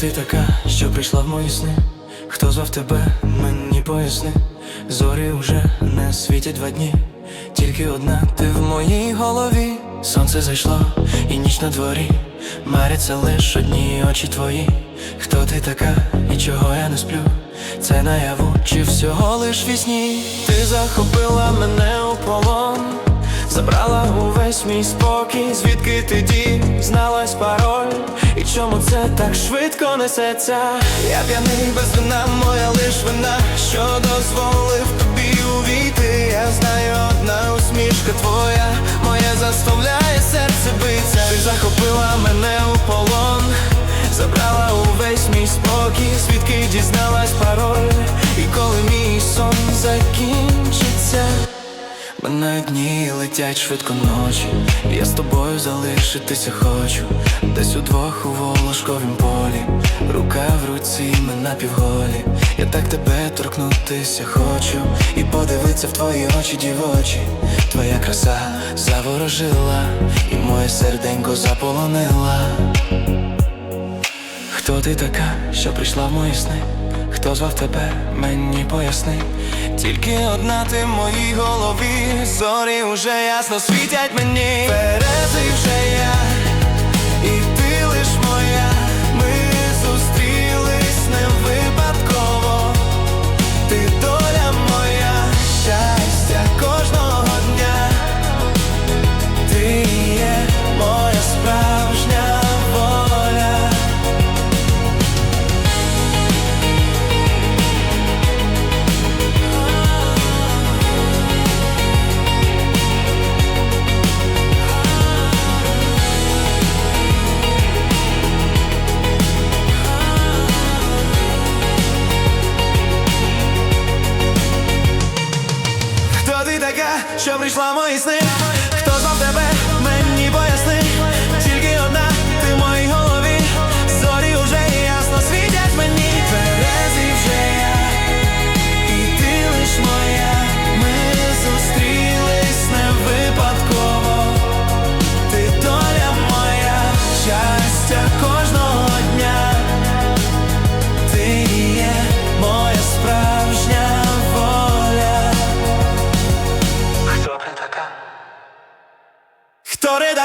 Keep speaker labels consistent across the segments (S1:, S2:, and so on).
S1: ти така, що прийшла в мої сни? Хто звав тебе, мені поясни, зорі вже не світять два дні, тільки одна ти в моїй голові, сонце зайшло, і ніч на дворі, маряться лиш одні очі твої. Хто ти така і чого я не сплю? Це наяву чи всього лиш вісні? Ти захопила мене у полон. Забрала увесь мій спокій, звідки ти дізналась пароль чому це так швидко несеться? Я п'яний без вина, моя лиш вина, що дозволив тобі увійти. Я знаю, одна усмішка твоя, моя заставляє серце биться. Ти захопила мене у полон, забрала увесь мій спокій, звідки дізналась пароль Минають дні летять швидко ночі, я з тобою залишитися хочу, десь удвох у волошковім полі, рука в руці, ми напівголі, я так тебе торкнутися хочу, і подивитися в твої очі дівочі, твоя краса заворожила, і моє серденько заполонила. Хто ти така, що прийшла в мої сни? Хто звав тебе, мені поясни. Тільки одна ти в моїй голові. Зорі уже ясно світять мені прийшла мої сни? Хто знав тебе,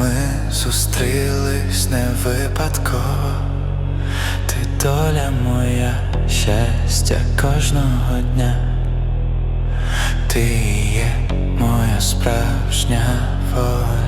S1: ми зустрілись не випадково, ти доля моя, щастя кожного дня, ти є моя справжня воля.